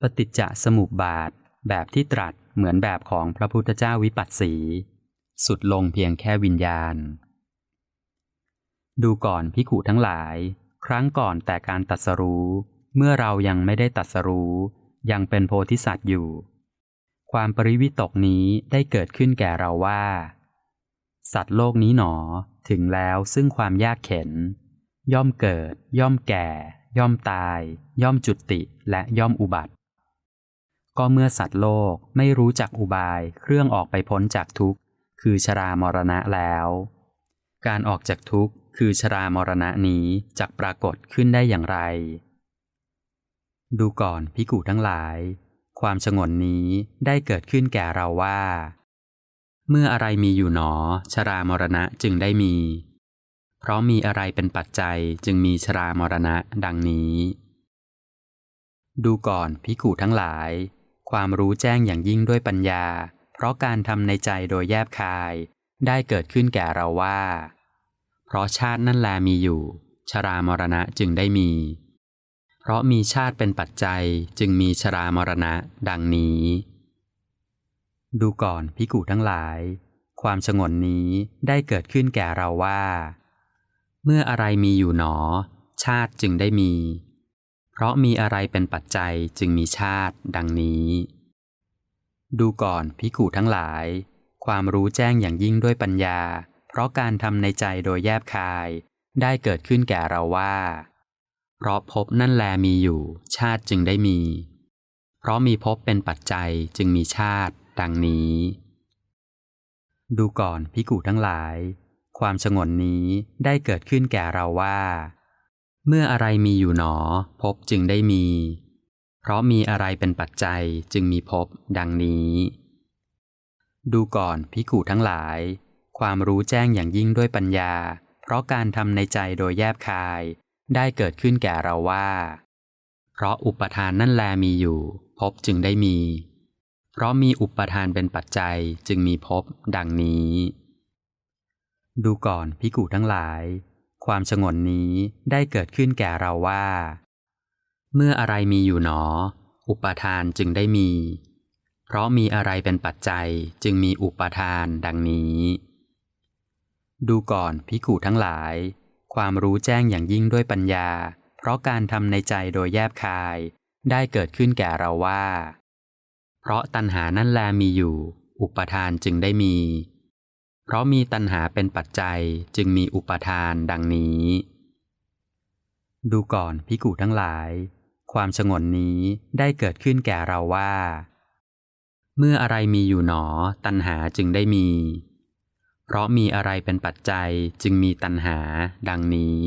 ปฏิจจสมุปบาท แบบที่ตรัสเหมือนแบบของพระพุทธเจ้าวิปัสสี สุดลงเพียงแค่วิญญาณ ดูก่อนพิขุทั้งหลาย ครั้งก่อนแต่การตัดสรู้ เมื่อเรายังไม่ได้ตัดสรู้ ยังเป็นโพธิสัตว์อยู่ ความปริวิตกนี้ได้เกิดขึ้นแก่เราว่า สัตว์โลกนี้หนอ ถึงแล้วซึ่งความยากเข็น ย่อมเกิด ย่อมแก่ ย่อมตาย ย่อมจุติและย่อมอุบัติ ก็เมื่อสัตว์โลกไม่รู้จักอุบายเครื่องออกไปพ้นจากทุกข์ คือชรามรณะแล้ว การออกจากทุกข์คือชรามรณะนี้จะปรากฏขึ้นได้อย่างไร ดูก่อนพิกูทั้งหลาย ความชงนนี้ได้เกิดขึ้นแก่เราว่า เมื่ออะไรมีอยู่หนอ ชรามรณะจึงได้มี เพราะมีอะไรเป็นปัจจัยจึงมีชรามรณะดังนี้ ดูก่อนพิกูทั้งหลาย ความรู้แจ้งอย่างยิ่งด้วยปัญญา เพราะการทำในใจโดยแยบคาย ได้เกิดขึ้นแก่เราว่า เพราะชาตินั่นแลมีอยู่ ชรามรณะจึงได้มี เพราะมีชาติเป็นปัจจัยจึงมีชรามรณะดังนี้ ดูก่อนพิกูทั้งหลาย ความชงนนี้ได้เกิดขึ้นแก่เราว่า เมื่ออะไรมีอยู่หนอ ชาติจึงได้มี เพราะมีอะไรเป็นปัจจัยจึงมีชาติ ดังนี้ ดูก่อนพิกูทั้งหลาย ความรู้แจ้งอย่างยิ่งด้วยปัญญา เพราะการทำในใจโดยแยบคาย ได้เกิดขึ้นแก่เราว่า เพราะภพนั่นแลมีอยู่ ชาติจึงได้มี เพราะมีภพเป็นปัจจัยจึงมีชาติ ดังนี้ ดูก่อนพิกูทั้งหลาย ความชงนนี้ได้เกิดขึ้นแก่เราว่า เมื่ออะไรมีอยู่หนอภพจึงได้มี เพราะมีอะไรเป็นปัจจัยจึงมีภพดังนี้ ดูก่อนพิกูทั้งหลาย ความรู้แจ้งอย่างยิ่งด้วยปัญญา เพราะการทำในใจโดยแยบคาย ได้เกิดขึ้นแก่เราว่า เพราะอุปทานนั่นแลมีอยู่ภพจึงได้มี เพราะมีอุปทานเป็นปัจจัยจึงมีภพดังนี้ ดูก่อนพิกูทั้งหลาย ความชงนนี้ได้เกิดขึ้นแก่เราว่า เมื่ออะไรมีอยู่หนอ อุปทานจึงได้มี เพราะมีอะไรเป็นปัจจัยจึงมีอุปทานดังนี้ ดูก่อนพิกูทั้งหลาย ความรู้แจ้งอย่างยิ่งด้วยปัญญา เพราะการทำในใจโดยแยบคาย ได้เกิดขึ้นแก่เราว่า เพราะตัณหานั่นแลมีอยู่ อุปทานจึงได้มี เพราะมีตัณหาเป็นปัจจัยจึงมีอุปทานดังนี้ ดูก่อนพิกูทั้งหลาย ความชงนนี้ได้เกิดขึ้นแก่เราว่า เมื่ออะไรมีอยู่หนอ ตัณหาจึงได้มี เพราะมีอะไรเป็นปัจจัยจึงมีตัณหาดังนี้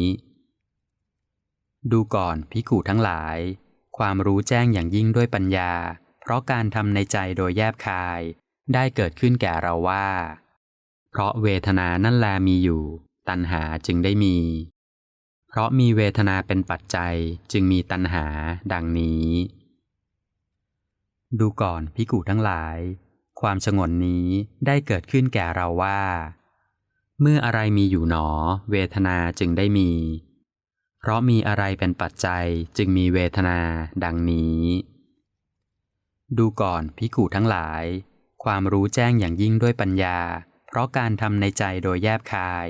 ดูก่อนพิกูทั้งหลาย ความรู้แจ้งอย่างยิ่งด้วยปัญญา เพราะการทำในใจโดยแยบคาย ได้เกิดขึ้นแก่เราว่า เพราะเวทนานั่นแลมีอยู่ ตัณหาจึงได้มี เพราะมีเวทนาเป็นปัจจัยจึงมีตัณหาดังนี้ ดูก่อนพิกูทั้งหลาย ความชงนนี้ได้เกิดขึ้นแก่เราว่า เมื่ออะไรมีอยู่หนอ เวทนาจึงได้มี เพราะมีอะไรเป็นปัจจัยจึงมีเวทนาดังนี้ ดูก่อนพิกูทั้งหลาย ความรู้แจ้งอย่างยิ่งด้วยปัญญา ราะการทำในใจโดยแยบคาย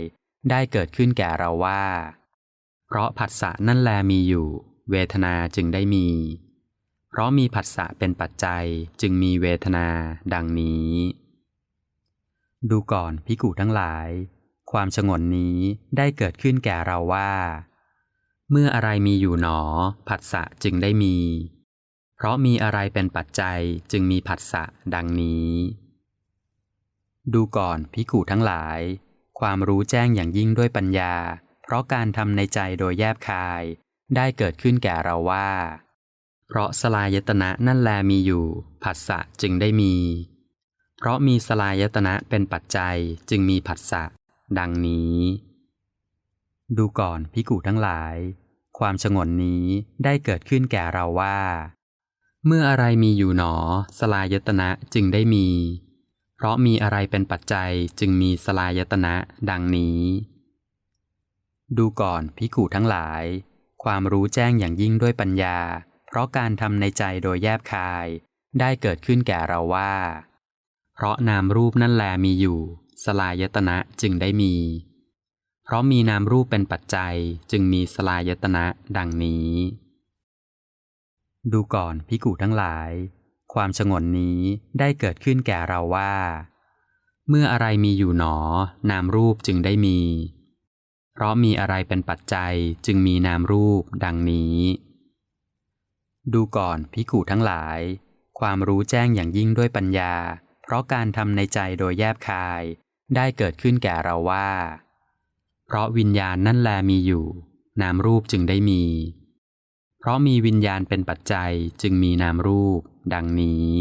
ได้เกิดขึ้นแก่เราว่า เพราะผัสสะนั่นแลมีอยู่ เวทนาจึงได้มี เพราะมีผัสสะเป็นปัจจัยจึงมีเวทนาดังนี้ ดูก่อนพิกูทั้งหลาย ความชงนนี้ได้เกิดขึ้นแก่เราว่า เมื่ออะไรมีอยู่หนอ ผัสสะจึงได้มี เพราะมีอะไรเป็นปัจจัยจึงมีผัสสะดังนี้ ดูก่อนพิกูทั้งหลาย ความรู้แจ้งอย่างยิ่งด้วยปัญญา เพราะการทำในใจโดยแยบคาย ได้เกิดขึ้นแก่เราว่า เพราะสลายตนะนั่นแลมีอยู่ ผัสสะจึงได้มี เพราะมีสลายตนะเป็นปัจจัยจึงมีผัสสะ ดังนี้ ดูก่อนพิกูทั้งหลาย ความชงนนี้ได้เกิดขึ้นแก่เราว่า เมื่ออะไรมีอยู่หนอ สลายตนะจึงได้มี เพราะมีอะไรเป็นปัจจัยจึงมีสลายตนะดังนี้ ดูก่อนพิกูทั้งหลาย ความรู้แจ้งอย่างยิ่งด้วยปัญญา เพราะราะการทำในใจโดยแยบคาย ได้เกิดขึ้นแก่เราว่า เพราะนามรูปนั่นแลมีอยู่ สลายตนะจึงได้มี เพราะมีนามรูปเป็นปัจจัยจึงมีสลายตนะดังนี้ ดูก่อนพิกูทั้งหลาย ความชงนนี้ได้เกิดขึ้นแก่เราว่า เมื่ออะไรมีอยู่หนอ นามรูปจึงได้มี เพราะมีอะไรเป็นปัจจัยจึงมีนามรูปดังนี้ ดูก่อนพิกูทั้งหลาย ความรู้แจ้งอย่างยิ่งด้วยปัญญา เพราะการทำในใจโดยแยบคาย ได้เกิดขึ้นแก่เราว่า เพราะวิญญาณนั่นแลมีอยู่ นามรูปจึงได้มี เพราะมีวิญญาณเป็นปัจจัยจึงมีนามรูป ดังนี้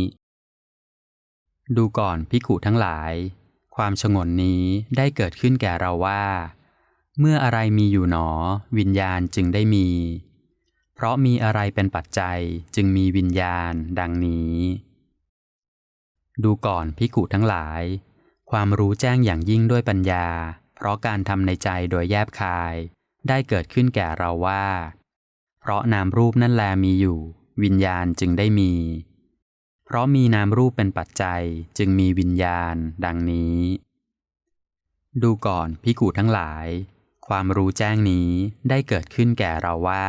ดูก่อนพิกุทั้งหลาย ความชงนนี้ได้เกิดขึ้นแก่เราว่า เมื่ออะไรมีอยู่หนอ วิญญาณจึงได้มี เพราะมีอะไรเป็นปัจจัยจึงมีวิญญาณดังนี้ ดูก่อนพิกุทั้งหลาย ความรู้แจ้งอย่างยิ่งด้วยปัญญา เพราะการทำในใจโดยแยบคาย ได้เกิดขึ้นแก่เราว่า เพราะนามรูปนั่นแลมีอยู่ วิญญาณจึงได้มี เพราะมีนามรูปเป็นปัจจัยจึงมีวิญญาณ ดังนี้ ดูก่อนพิกูทั้งหลาย ความรู้แจ้งนี้ได้เกิดขึ้นแก่เราว่า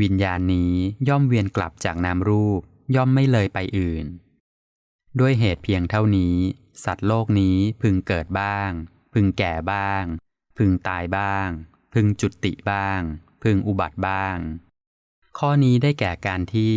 วิญญาณนี้ย่อมเวียนกลับจากนามรูปย่อมไม่เลยไปอื่น ด้วยเหตุเพียงเท่านี้ สัตว์โลกนี้พึงเกิดบ้าง พึงแก่บ้าง พึงตายบ้าง พึงจุติบ้าง พึงอุบัติบ้าง ข้อนี้ได้แก่การที่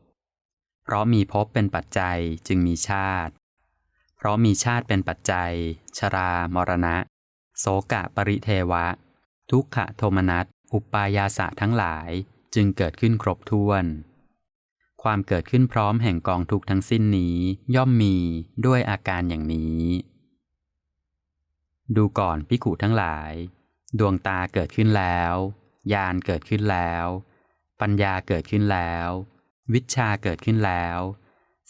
เพราะมีภพเป็นปัจจัยจึงมีชาติ เพราะมีชาติเป็นปัจจัย ชรา มรณะ โสกะปริเทวะ ทุกขโทมนัส อุปายาสะทั้งหลายจึงเกิดขึ้นครบถ้วน ความเกิดขึ้นพร้อมแห่งกองทุกทั้งสิ้นนี้ย่อมมีด้วยอาการอย่างนี้ ดูก่อนพิกุทั้งหลาย ดวงตาเกิดขึ้นแล้ว ญาณเกิดขึ้นแล้ว ปัญญาเกิดขึ้นแล้ว วิชาเกิดขึ้นแล้ว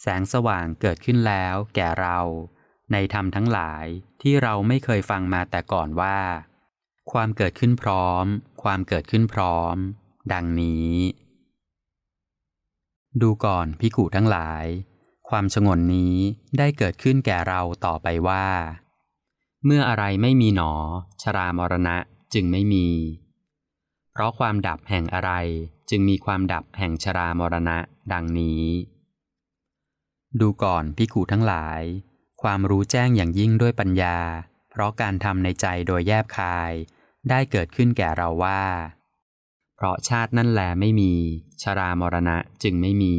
แสงสว่างเกิดขึ้นแล้วแก่เรา ในธรรมทั้งหลายที่เราไม่เคยฟังมาแต่ก่อนว่า ความเกิดขึ้นพร้อม ความเกิดขึ้นพร้อม ดังนี้ ดูก่อนพิกุทั้งหลาย ความชงนนี้ได้เกิดขึ้นแก่เราต่อไปว่า เมื่ออะไรไม่มีหนอ ชรามรณะจึงไม่มี เพราะความดับแห่งอะไรจึงมีความดับแห่งชรามรณะ ดังนี้ ดูก่อนพิกุทั้งหลาย ความรู้แจ้งอย่างยิ่งด้วยปัญญา เพราะการทำในใจโดยแยบคาย ได้เกิดขึ้นแก่เราว่า เพราะชาตินั่นแลไม่มี ชรามรณะจึงไม่มี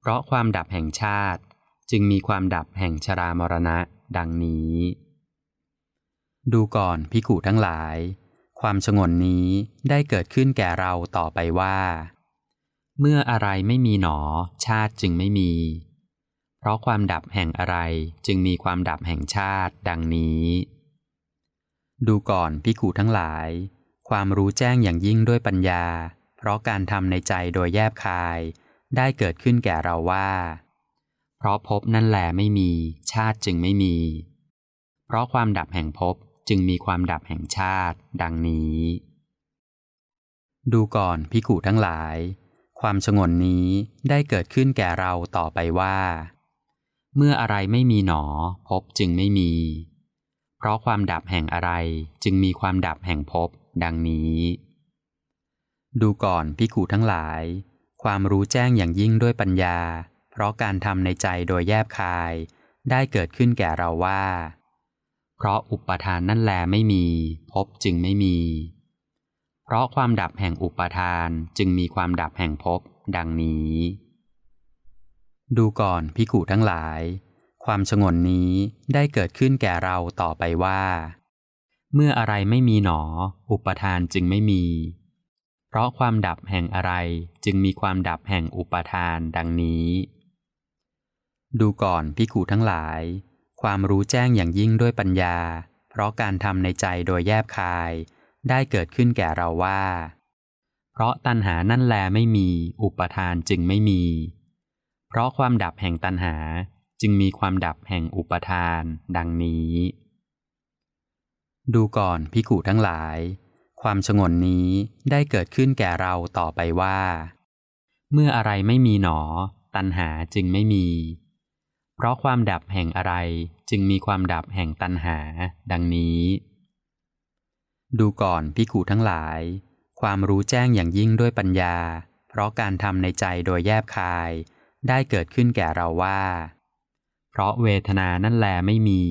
เพราะความดับแห่งชาติ จึงมีความดับแห่งชรามรณะ ดังนี้ ดูก่อนพิกุทั้งหลาย ความชงนนี้ได้เกิดขึ้นแก่เราต่อไปว่า เมื่ออะไรไม่มีหนอ ชาติจึงไม่มี เพราะความดับแห่งอะไรจึงมีความดับแห่งชาติดังนี้ ดูก่อนพิกุทั้งหลาย ความรู้แจ้งอย่างยิ่งด้วยปัญญา เพราะการทำในใจโดยแยบคาย ได้เกิดขึ้นแก่เราว่า เพราะภพนั่นแหลไม่มี ชาติจึงไม่มี เพราะความดับแห่งภพจึงมีความดับแห่งชาติ ดังนี้ ดูก่อนพิกุทั้งหลาย ความชงนนี้ได้เกิดขึ้นแก่เราต่อไปว่า เมื่ออะไรไม่มีหนอภพจึงไม่มี เพราะความดับแห่งอะไรจึงมีความดับแห่งภพดังนี้ ดูก่อนพิกุทั้งหลาย ความรู้แจ้งอย่างยิ่งด้วยปัญญา เพราะการทำในใจโดยแยบคาย ได้เกิดขึ้นแก่เราว่า เพราะอุปทานนั่นแลไม่มีภพจึงไม่มี เพราะความดับแห่งอุปทานจึงมีความดับแห่งภพดังนี้ ดูก่อนพิกุทั้งหลาย ความชงนนี้ได้เกิดขึ้นแก่เราต่อไปว่า เมื่ออะไรไม่มีหนอ อุปทานจึงไม่มี เพราะความดับแห่งอะไรจึงมีความดับแห่งอุปทานดังนี้ ดูก่อนพิขูทั้งหลาย ความรู้แจ้งอย่างยิ่งด้วยปัญญา เพราะการทำในใจโดยแยบคาย ได้เกิดขึ้นแก่เราว่า เพราะตัณหานั่นแลไม่มี อุปทานจึงไม่มี เพราะความดับแห่งตัณหาจึงมีความดับแห่งอุปทาน ดังนี้ ดูก่อนพิขูทั้งหลาย ความชงนนี้ได้เกิดขึ้นแก่เราต่อไปว่า เมื่ออะไรไม่มีหนอ ตัณหาจึงไม่มี เพราะความดับแห่งอะไรจึงมีความดับแห่งตัณหา ดังนี้ ดูก่อนพิขูทั้งหลาย ความรู้แจ้งอย่างยิ่งด้วยปัญญา เพราะการทำในใจโดยแยบคาย ได้เกิดขึ้นแก่เราว่า เพราะเวทนานั่นแลไม่มี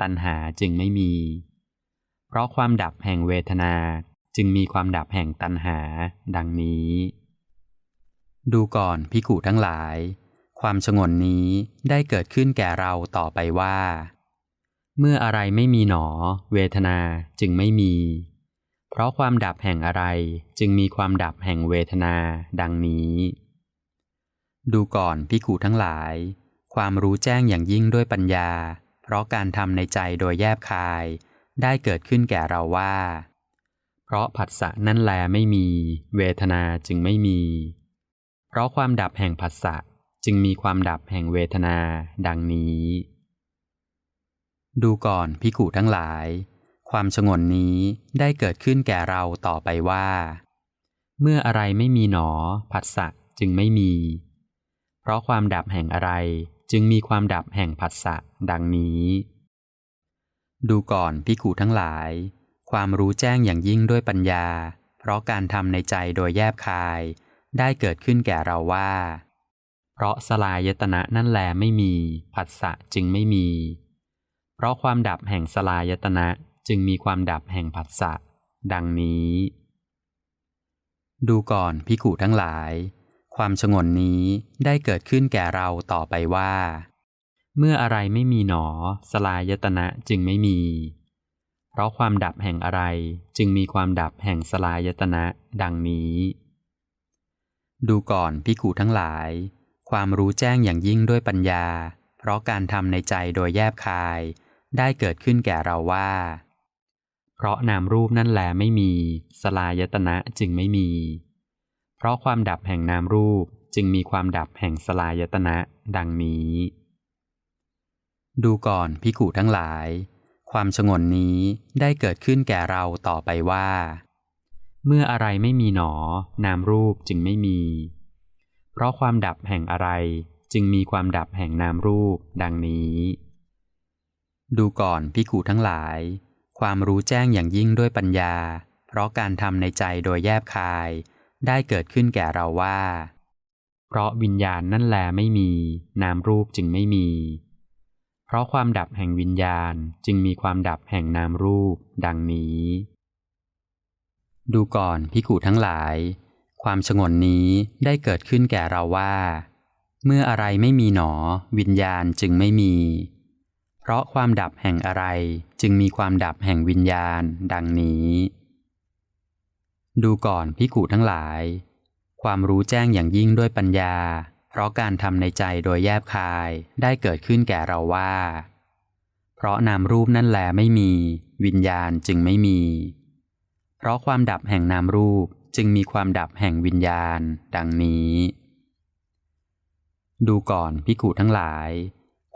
ตัณหาจึงไม่มี เพราะความดับแห่งเวทนาจึงมีความดับแห่งตัณหา ดังนี้ ดูก่อนพิขูทั้งหลาย ความชงนนี้ได้เกิดขึ้นแก่เราต่อไปว่า เมื่ออะไรไม่มีหนอ เวทนาจึงไม่มี เพราะความดับแห่งอะไรจึงมีความดับแห่งเวทนาดังนี้ ดูก่อนพิขูทั้งหลาย ความรู้แจ้งอย่างยิ่งด้วยปัญญา เพราะการทำในใจโดยแยบคาย ได้เกิดขึ้นแก่เราว่า เพราะผัสสะนั่นแลไม่มี เวทนาจึงไม่มี เพราะความดับแห่งผัสสะจึงมีความดับแห่งเวทนาดังนี้ ดูก่อนพิขูทั้งหลาย ความชงนนี้ได้เกิดขึ้นแก่เราต่อไปว่า เมื่ออะไรไม่มีหนอ ผัสสะจึงไม่มี เพราะความดับแห่งอะไรจึงมีความดับแห่งผัสสะดังนี้ ดูก่อนพิขูทั้งหลาย ความรู้แจ้งอย่างยิ่งด้วยปัญญา เพราะการทำในใจโดยแยบคาย ได้เกิดขึ้นแก่เราว่า เพราะสลายยตนะนั่นแลไม่มี ผัสสะจึงไม่มี เพราะความดับแห่งสลายตนะจึงมีความดับแห่งผัสสะ ดังนี้ ดูก่อนพิขูทั้งหลาย ความชงนนี้ได้เกิดขึ้นแก่เราต่อไปว่า เมื่ออะไรไม่มีหนอ สลายตนะจึงไม่มี เพราะความดับแห่งอะไรจึงมีความดับแห่งสลายตนะ ดังนี้ ดูก่อนพิขูทั้งหลาย ความรู้แจ้งอย่างยิ่งด้วยปัญญา เพราะการทำในใจโดยแยบคาย ได้เกิดขึ้นแก่เราว่า เพราะนามรูปนั่นแลไม่มี สลายตนะจึงไม่มี เพราะความดับแห่งนามรูปจึงมีความดับแห่งสลายตนะดังนี้ ดูก่อนพิขูทั้งหลาย ความชงนนี้ได้เกิดขึ้นแก่เราต่อไปว่า เมื่ออะไรไม่มีหนอ นามรูปจึงไม่มี เพราะความดับแห่งอะไรจึงมีความดับแห่งนามรูปดังนี้ ดูก่อนพิขูทั้งหลาย ความรู้แจ้งอย่างยิ่งด้วยปัญญา เพราะการทำในใจโดยแยบคาย ได้เกิดขึ้นแก่เราว่า เพราะวิญญาณนั่นแลไม่มี นามรูปจึงไม่มี เพราะความดับแห่งวิญญาณจึงมีความดับแห่งนามรูป ดังนี้ ดูก่อนพิขูทั้งหลาย ความชงนนี้ได้เกิดขึ้นแก่เราว่า เมื่ออะไรไม่มีหนอ วิญญาณจึงไม่มี เพราะความดับแห่งอะไรจึงมีความดับแห่งวิญญาณ ดังนี้ ดูก่อนพิขูทั้งหลาย ความรู้แจ้งอย่างยิ่งด้วยปัญญา เพราะการทำในใจโดยแยบคายได้เกิดขึ้นแก่เราว่า เพราะนามรูปนั่นแลไม่มี วิญญาณจึงไม่มี เพราะความดับแห่งนามรูปจึงมีความดับแห่งวิญญาณ ดังนี้ ดูก่อนพิขูทั้งหลาย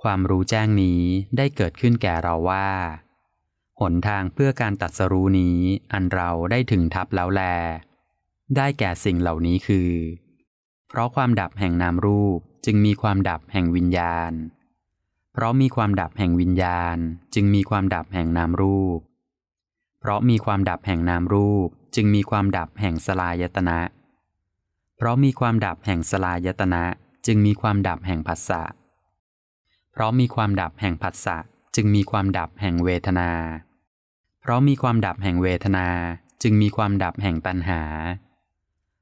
ความรู้แจ้งนี้ได้เกิดขึ้นแก่เราว่า หนทางเพื่อการตัดสรู้นี้อันเราได้ถึงทับแล้วแล ได้แก่สิ่งเหล่านี้คือ เพราะความดับแห่งนามรูปจึงมีความดับแห่งวิญญาณ เพราะมีความดับแห่งวิญญาณ จึงมีความดับแห่งนามรูป เพราะมีความดับแห่งนามรูปจึงมีความดับแห่งสลายตนะ เพราะมีความดับแห่งสลายตนะ จึงมีความดับแห่งผัสสะ เพราะมีความดับแห่งผัสสะจึงมีความดับแห่งเวทนา เพราะมีความดับแห่งเวทนา จึงมีความดับแห่งตัณหา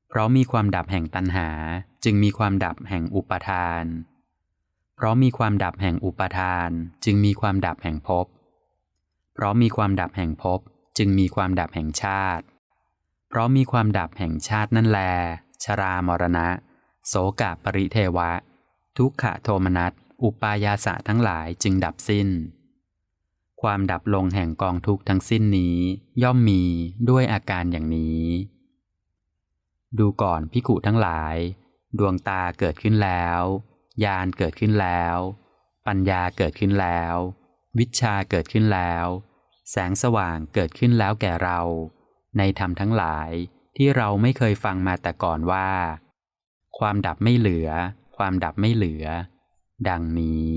เพราะมีความดับแห่งตัณหา จึงมีความดับแห่งอุปทาน เพราะมีความดับแห่งอุปทาน จึงมีความดับแห่งภพ เพราะมีความดับแห่งภพ จึงมีความดับแห่งชาติ เพราะมีความดับแห่งชาตินั่นแล ชรามรณะ โสกะปริเทวะ ทุกขโทมนัส อุปายาสะทั้งหลายจึงดับสิ้น ความดับลงแห่งกองทุกข์ทั้งสิ้นนี้ย่อมมีด้วยอาการอย่างนี้ ดูก่อนพิกุทั้งหลาย ดวงตาเกิดขึ้นแล้วญาณเกิดขึ้นแล้ว ปัญญาเกิดขึ้นแล้ว วิชาเกิดขึ้นแล้ว แสงสว่างเกิดขึ้นแล้วแก่เรา ในธรรมทั้งหลายที่เราไม่เคยฟังมาแต่ก่อนว่า ความดับไม่เหลือ ความดับไม่เหลือ ดังนี้